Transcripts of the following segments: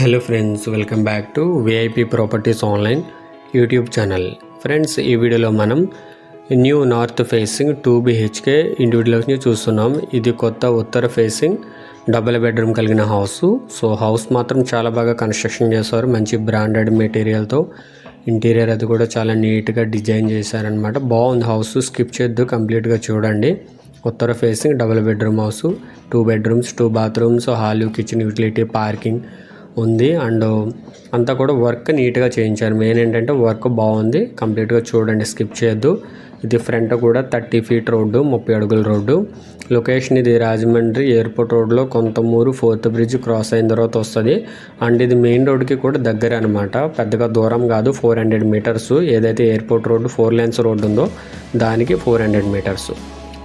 Hello friends welcome back to VIP properties online YouTube channel friends ఈ వీడియోలో మనం new north facing two BHK ఇండివిజువల్స్ని చూస్తున్నాం. ఇది కొత్త ఉత్తర ఫేసింగ్ డబుల్ బెడ్రూమ్ కలిగిన హౌస్ సో హౌస్ మాత్రం చాలా బాగా కన్స్ట్రక్షన్ చేశారు. మంచి బ్రాండెడ్ మెటీరియల్తో ఇంటీరియర్ అది కూడా చాలా నీట్గా డిజైన్ చేశారనమాట బాగుంది హౌస్ స్కిప్ చేద్దు కంప్లీట్గా చూడండి. ఉత్తర facing double bedroom house two bedrooms two bathrooms hall kitchen utility parking ఉంది. అండ్ అంతా కూడా వర్క్ నీట్గా చేయించారు. మెయిన్ ఏంటంటే వర్క్ బాగుంది. కంప్లీట్గా చూడండి స్కిప్ చేయొద్దు. ఇది ఫ్రంట్ కూడా థర్టీ ఫీట్ రోడ్డు ముప్పై అడుగుల రోడ్డు. లొకేషన్ ఇది రాజమండ్రి ఎయిర్పోర్ట్ రోడ్లో కొంతమూరు ఫోర్త్ బ్రిడ్జ్ క్రాస్ అయిన తర్వాత వస్తుంది. అండ్ ఇది మెయిన్ రోడ్కి కూడా దగ్గర అనమాట పెద్దగా దూరం కాదు ఫోర్ హండ్రెడ్ మీటర్స్. ఏదైతే airport road four lines road ఉందో దానికి ఫోర్ హండ్రెడ్ మీటర్స్.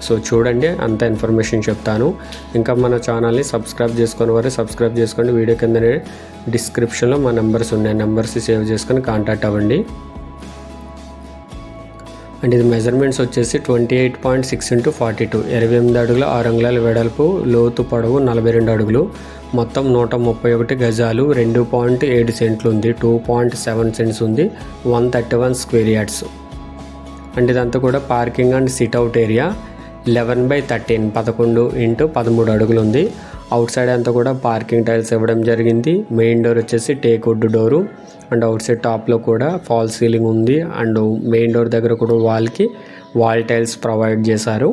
సో చూడండి అంత ఇన్ఫర్మేషన్ చెప్తాను. ఇంకా మన ఛానల్ని సబ్స్క్రైబ్ చేసుకుని వారు సబ్స్క్రైబ్ చేసుకోండి. వీడియో కిందనే డిస్క్రిప్షన్లో మా నెంబర్స్ ఉన్నాయి. నెంబర్స్ సేవ్ చేసుకొని కాంటాక్ట్ అవ్వండి. అండ్ ఇది మెజర్మెంట్స్ వచ్చేసి twenty eight point six into forty two. ఇరవై ఎనిమిది అడుగుల ఆరు అంగుళాల వెడల్పు లోతు పొడవు నలభై రెండు అడుగులు. మొత్తం నూట ముప్పై ఒకటి గజాలు రెండు పాయింట్ ఏడు సెంట్లు ఉంది. టూ పాయింట్ సెవెన్ సెంట్స్ ఉంది. One thirty one square yards. And ఇదంతా కూడా parking and sit out area. Eleven by thirteen పదకొండు ఇంటూ పదమూడు అడుగులు ఉంది అవుట్ సైడ్ అంతా కూడా పార్కింగ్ టైల్స్ ఇవ్వడం జరిగింది. మెయిన్ డోర్ వచ్చేసి teak wood door. And outside టాప్లో కూడా ఫాల్ సీలింగ్ ఉంది. అండ్ మెయిన్ డోర్ దగ్గర కూడా వాల్కి వాల్ టైల్స్ ప్రొవైడ్ చేశారు.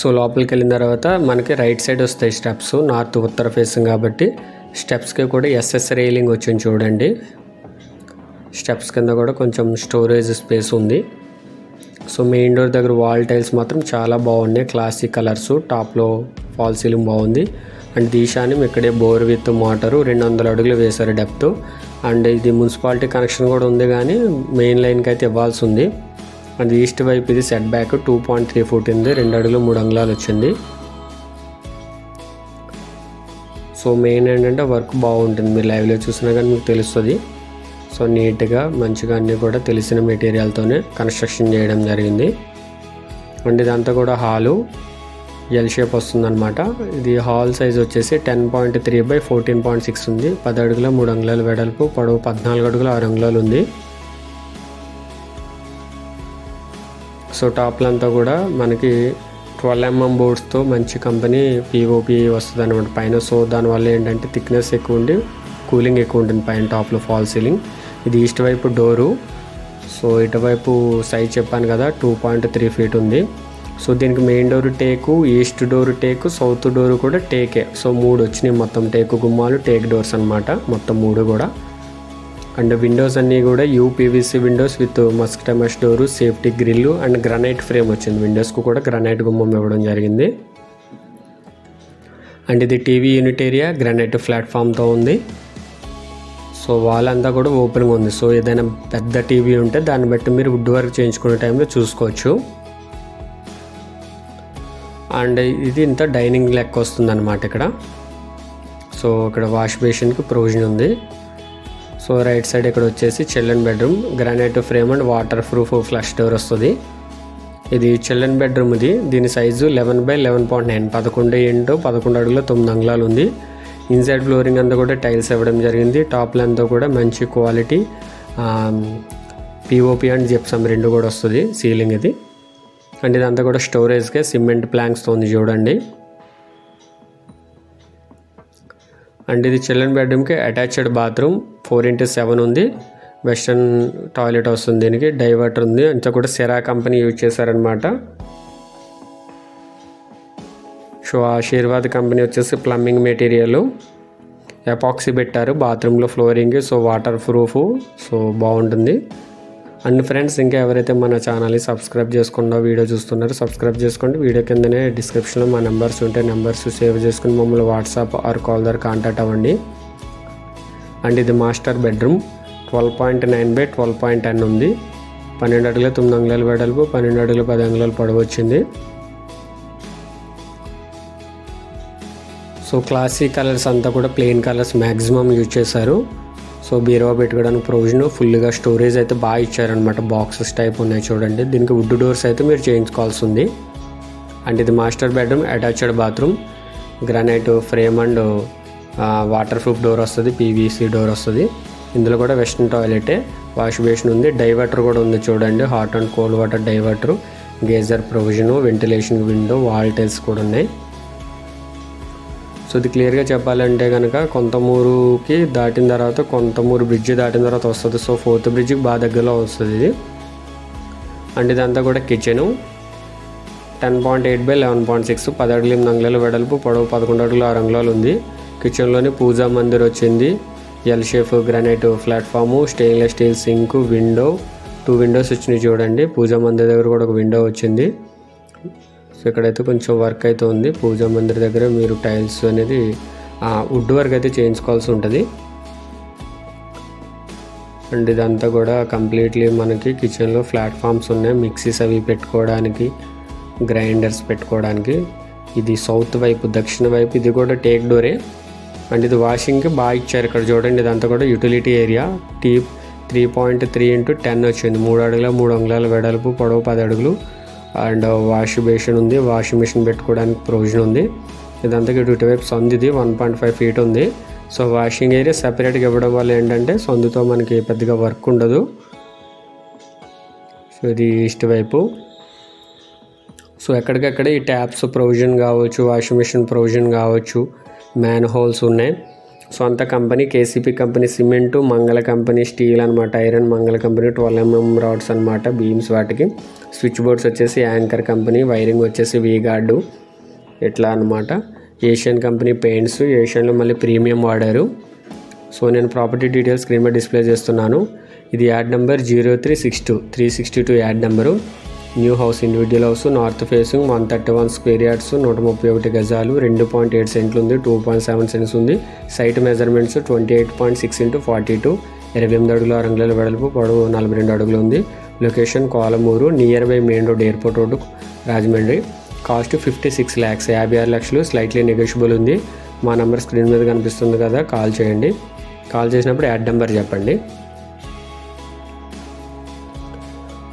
సో లోపలికి వెళ్ళిన తర్వాత మనకి రైట్ సైడ్ వస్తాయి స్టెప్స్. నార్త్ ఉత్తర ఫేసింగ్ కాబట్టి స్టెప్స్కి కూడా ఎస్ఎస్ రైలింగ్ వచ్చింది చూడండి. స్టెప్స్ కింద కూడా కొంచెం స్టోరేజ్ స్పేస్ ఉంది. సో మెయిన్ డోర్ దగ్గర వాల్ టైల్స్ మాత్రం చాలా బాగున్నాయి. క్లాసిక్ కలర్స్ టాప్లో ఫాల్ సీలింగ్ బాగుంది. అండ్ దీశానం ఇక్కడే బోర్ విత్ మోటారు రెండు వందల అడుగులు వేశారు డెప్త్. అండ్ ఇది మున్సిపాలిటీ కనెక్షన్ కూడా ఉంది కానీ మెయిన్ లైన్కి అయితే ఇవ్వాల్సి ఉంది. అండ్ ఈస్ట్ వైపు ఇది set back two point three foot ఉంది. రెండు అడుగులు మూడు అంగుళాలు వచ్చింది. సో మెయిన్ ఏంటంటే వర్క్ బాగుంటుంది. మీరు లైవ్లో చూసినా కానీ మీకు తెలుస్తుంది. సో నీట్గా మంచిగా అన్నీ కూడా తెలిసిన మెటీరియల్తోనే కన్స్ట్రక్షన్ చేయడం జరిగింది. అండ్ ఇదంతా కూడా హాలు. ఎల్ షేప్ వస్తుందన్నమాట. ఇది హాల్ సైజ్ వచ్చేసి ten point three by fourteen point six ఉంది. పది అడుగుల మూడు అంగుళాల వెడల్పు పొడవు పద్నాలుగు అడుగుల ఆరు అంగుళాలు ఉంది. సో టాప్లంతా కూడా మనకి ట్వెల్వ్ ఎంఎం బోర్డ్స్తో మంచి కంపెనీ పిఓపి వస్తుంది అనమాట పైన. సో దానివల్ల ఏంటంటే థిక్నెస్ ఎక్కువ ఉండి కూలింగ్ ఎక్కువ ఉంటుంది పైన టాప్లో ఫాల్ సీలింగ్ ఇది ఈస్ట్ వైపు డోరు. సో ఇటువైపు సైజ్ చెప్పాను కదా టూ పాయింట్ త్రీ ఫీట్ ఉంది. సో దీనికి main door teak east door teak south door కూడా టేకే. సో మూడు వచ్చినాయి మొత్తం టేకు గుమ్మాలు టేక్ డోర్స్ అనమాట మొత్తం మూడు కూడా. అండ్ విండోస్ అన్నీ కూడా UPVC windows with మస్క్టమస్ door safety grill and granite frame వచ్చింది. విండోస్కు కూడా గ్రనైట్ గుమ్మం ఇవ్వడం జరిగింది. అండ్ ఇది టీవీ యూనిట్ ఏరియా గ్రనైట్ ప్లాట్ఫామ్తో ఉంది. సో వాల్ అంతా కూడా ఓపెన్గా ఉంది. సో ఏదైనా పెద్ద టీవీ ఉంటే దాన్ని బట్టి మీరు వుడ్ వర్క్ చేయించుకునే టైంలో చూసుకోవచ్చు. అండ్ ఇది ఇంత డైనింగ్ లెక్క వస్తుంది అనమాట ఇక్కడ. సో ఇక్కడ వాష్ బేసిన్కి ప్రొవిజన్ ఉంది. సో రైట్ సైడ్ ఇక్కడ వచ్చేసి children bedroom granite frame and waterproof flush door వస్తుంది. ఇది చిల్డ్రన్ బెడ్రూమ్ ఇది. దీని size eleven by eleven point nine పదకొండు ఏంటో పదకొండు అడుగులో తొమ్మిది అంగుళాలు ఉంది. ఇన్సైడ్ ఫ్లోరింగ్ అంతా కూడా టైల్స్ ఇవ్వడం జరిగింది. టాప్లో అంతా కూడా మంచి క్వాలిటీ పిఓపి అండ్ జిప్సమ్ రెండు కూడా వస్తుంది సీలింగ్ ఇది. అండ్ ఇదంతా కూడా స్టోరేజ్కే సిమెంట్ ప్లాంక్స్తో ఉంది చూడండి. అండ్ ఇది చిల్డ్రన్ బెడ్రూమ్కి attached bathroom four into seven ఉంది. వెస్ట్రన్ టాయిలెట్ వస్తుంది దీనికి డైవర్టర్ ఉంది. అంతా కూడా సెరా కంపెనీ యూజ్ చేశారనమాట సో ఆశీర్వాద్ కంపెనీ వచ్చేసి ప్లంబింగ్ మెటీరియల్ ఎపాక్సీ పెట్టారు బాత్రూంలో flooring so waterproof so బాగుంటుంది. అండ్ ఫ్రెండ్స్ ఇంకా ఎవరైతే మన ఛానల్ని సబ్స్క్రైబ్ చేసుకుండా వీడియో చూస్తున్నారో సబ్స్క్రైబ్ చేసుకోండి. వీడియో కిందనే డిస్క్రిప్షన్లో మా నెంబర్స్ ఉంటే నెంబర్స్ సేవ్ చేసుకుని మమ్మల్ని వాట్సాప్ ఆర్ కాల్ ద్వారా కాంటాక్ట్ అవ్వండి. అండ్ ఇది master bedroom twelve point nine by twelve point ten ఉంది. పన్నెండు అడుగుల తొమ్మిది అంగుళాల వెడల్పు పన్నెండు అడుగుల పది అంగుళాలు పొడవు వచ్చింది. సో క్లాసిక్ కలర్స్ అంతా కూడా ప్లెయిన్ కలర్స్ మ్యాక్సిమం యూజ్ చేశారు. సో బీరువా పెట్టుకోవడానికి ప్రొవిజన్ ఫుల్గా స్టోరేజ్ అయితే బాగా ఇచ్చారనమాట బాక్సెస్ టైప్ ఉన్నాయి చూడండి. దీనికి వుడ్ డోర్స్ అయితే మీరు చేయించుకోవాల్సి ఉంది. అండ్ ఇది master bedroom attached bathroom granite frame and waterproof door వస్తుంది పీవీసీ డోర్ వస్తుంది. ఇందులో కూడా వెస్ట్రన్ టాయిలెటే వాష్ బేసిన్ ఉంది. డైవర్టర్ కూడా ఉంది చూడండి. Hot and cold water diverter geyser provision ventilation window wall tiles కూడా ఉన్నాయి. సో ఇది క్లియర్గా చెప్పాలంటే కనుక కొంతమూరుకి దాటిన తర్వాత కొంతమూరు బ్రిడ్జ్ దాటిన తర్వాత వస్తుంది. సో ఫోర్త్ బ్రిడ్జ్కి బాగా దగ్గరలో వస్తుంది ఇది. అండ్ ఇదంతా కూడా kitchen. Ten point eight by eleven point six పదడుగులు ఎనిమిది అంగుళాల వెడల్పు పొడవు పదకొండు అడుగులు ఆరు అంగుళాలు ఉంది. కిచెన్లోని పూజా మందిర్ వచ్చింది. L shape granite platform stainless steel sink window two windows వచ్చినాయి చూడండి. పూజా మందిర్ దగ్గర కూడా ఒక విండో వచ్చింది. ఇక్కడైతే కొంచెం వర్క్ అయితే ఉంది. పూజా మందిర్ దగ్గర మీరు టైల్స్ అనేది వుడ్ వర్క్ అయితే చేయించుకోవాల్సి ఉంటుంది. అండ్ ఇదంతా కూడా కంప్లీట్లీ మనకి కిచెన్లో ప్లాట్ఫామ్స్ ఉన్నాయి. మిక్సీస్ అవి పెట్టుకోవడానికి గ్రైండర్స్ పెట్టుకోవడానికి. ఇది సౌత్ వైపు దక్షిణ వైపు ఇది కూడా టేక్ డోరే అండ్ ఇది వాషింగ్కి బాగా ఇచ్చారు ఇక్కడ చూడండి. ఇదంతా కూడా utility area tea three point three into ten వచ్చింది. మూడు అడుగుల మూడు అంగుళాల వెడల్పు పొడవు పది అడుగులు. అండ్ వాష్ బేషన్ ఉంది. వాషింగ్ మిషన్ పెట్టుకోవడానికి ప్రొవిజన్ ఉంది. ఇదంతా ఇటు ఇటువైపు సందు ఇది వన్ పాయింట్ ఫైవ్ ఫీట్ ఉంది. సో వాషింగ్ ఏరియా సపరేట్గా ఇవ్వడం వల్ల ఏంటంటే సందుతో మనకి పెద్దగా వర్క్ ఉండదు. సో ఇది ఈస్ట్ వైపు. సో ఎక్కడికక్కడ ఈ ట్యాప్స్ ప్రొవిజన్ కావచ్చు వాషింగ్ మిషన్ ప్రొవిజన్ కావచ్చు మ్యాన్ హోల్స్ ఉన్నాయి. సో అంత company KCP company cement Mangala company steel అనమాట iron Mangala company twelve MM rods అనమాట బీమ్స్ వాటికి. స్విచ్ బోర్డ్స్ వచ్చేసి యాంకర్ కంపెనీ వైరింగ్ వచ్చేసి వీగార్డు ఇట్లా అనమాట ఏషియన్ కంపెనీ పెయింట్స్ ఏషియన్లో మళ్ళీ ప్రీమియం వాడారు. సో నేను ప్రాపర్టీ డీటెయిల్స్ స్క్రీన్ మీద డిస్ప్లే చేస్తున్నాను. ఇది ad number zero three six two three sixty two ad number. New house individual house north facing one thirty one square yards నూట ముప్పై ఒకటి గజాలు రెండు పాయింట్ ఎయిట్ సెంట్లు ఉంది టూ పాయింట్ సెవెన్ సెంట్స్ ఉంది. Site measurements twenty eight point six into forty two. ఇరవై ఎనిమిది అడుగులు ఆరు అంగుళాల వెడల్పు పొడవు నలభై రెండు అడుగులు ఉంది. Location Kolamuru nearby main road airport road Rajahmundry. Cost fifty six lakhs యాభై ఆరు లక్షలు స్లైట్లీ నెగోషియబుల్ ఉంది. మా నెంబర్ స్క్రీన్ మీద కనిపిస్తుంది కదా కాల్ చేయండి. కాల్ చేసినప్పుడు యాడ్ నెంబర్ చెప్పండి.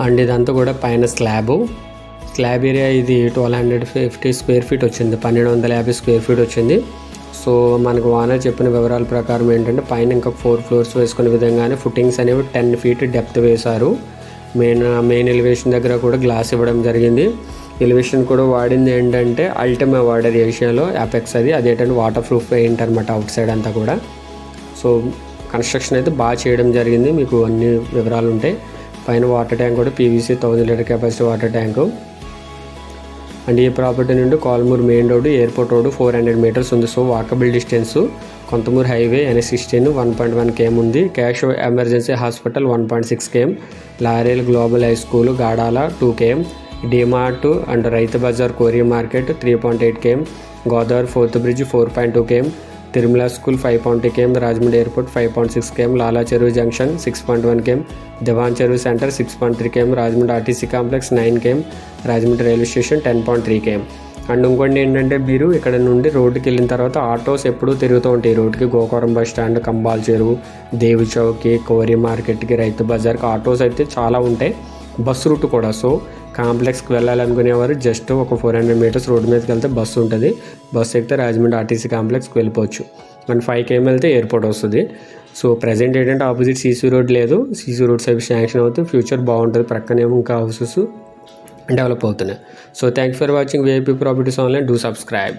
అండ్ ఇదంతా కూడా పైన స్లాబు. స్లాబ్ ఏరియా ఇది twelve hundred fifty square feet వచ్చింది. పన్నెండు వందల యాభై స్క్వేర్ ఫీట్ వచ్చింది. సో మనకు ఓనర్ చెప్పిన వివరాల ప్రకారం ఏంటంటే పైన ఇంకా ఫోర్ ఫ్లోర్స్ వేసుకునే విధంగానే ఫుట్టింగ్స్ అనేవి టెన్ ఫీట్ డెప్త్ వేశారు. మెయిన్ మెయిన్ ఎలివేషన్ దగ్గర కూడా గ్లాస్ ఇవ్వడం జరిగింది. ఎలివేషన్ కూడా వాడింది ఏంటంటే అల్టిమా వాడర్ ఏషియాలో యాపెక్స్ అది అదేంటంటే వాటర్ ప్రూఫ్ పెయింట్ అనమాట అవుట్ సైడ్ అంతా కూడా. సో కన్స్ట్రక్షన్ అయితే బాగా చేయడం జరిగింది. మీకు అన్ని వివరాలు ఉంటాయి. పైన వాటర్ ట్యాంక్ కూడా PVC thousand liter capacity water tank. And ఈ ప్రాపర్టీ నుండి Kolamuru main road airport road four hundred meters ఉంది. So walkable distance Konthamuru highway N sixteen one point one KM ఉంది. Cash emergency hospital one point six KM. Laurel Global High School Gadala two KM. DMart and Rythu Bazar Koriya market three point eight KM. Godavari fourth bridge four point two KM. Tirumala school five point KM Rajahmundry airport five point six KM Lala Cheruvu junction six point one KM Diwan Cheruvu centre six point three KM Rajahmundry RTC complex nine KM Rajahmundry railway station ten point three KM and ఇంకోటి ఏంటంటే మీరు ఇక్కడ నుండి రోడ్డుకి వెళ్ళిన తర్వాత autos ఎప్పుడూ తిరుగుతూ ఉంటాయి. రోడ్డుకి గోకవరం బస్ స్టాండ్ కంబాల్ చెరువు దేవి చౌక్కి కోరి మార్కెట్కి రైతు బజార్కి ఆటోస్ అయితే చాలా ఉంటాయి. బస్ రూట్ కూడా. సో కాంప్లెక్స్కి వెళ్ళాలనుకునేవారు జస్ట్ ఒక ఫోర్ హండ్రెడ్ మీటర్స్ రోడ్డు మీదకి వెళ్తే బస్సు ఉంటుంది. బస్సు ఎక్కితే రాజమండ్రి ఆర్టీసీ కాంప్లెక్స్కి వెళ్ళిపోవచ్చు. అండ్ ఫైవ్ కేఎం వెళ్తే ఎయిర్పోర్ట్ వస్తుంది. సో ప్రజెంట్ ఏంటంటే ఆపోజిట్ సీసీ రోడ్ లేదు. సీసీ రోడ్ సైడ్ శాంక్షన్ అవుతుంది ఫ్యూచర్ బాగుంటుంది. ప్రక్కనేమో ఇంకా హౌసెస్ డెవలప్ అవుతున్నాయి. So thank for watching VIP properties online do subscribe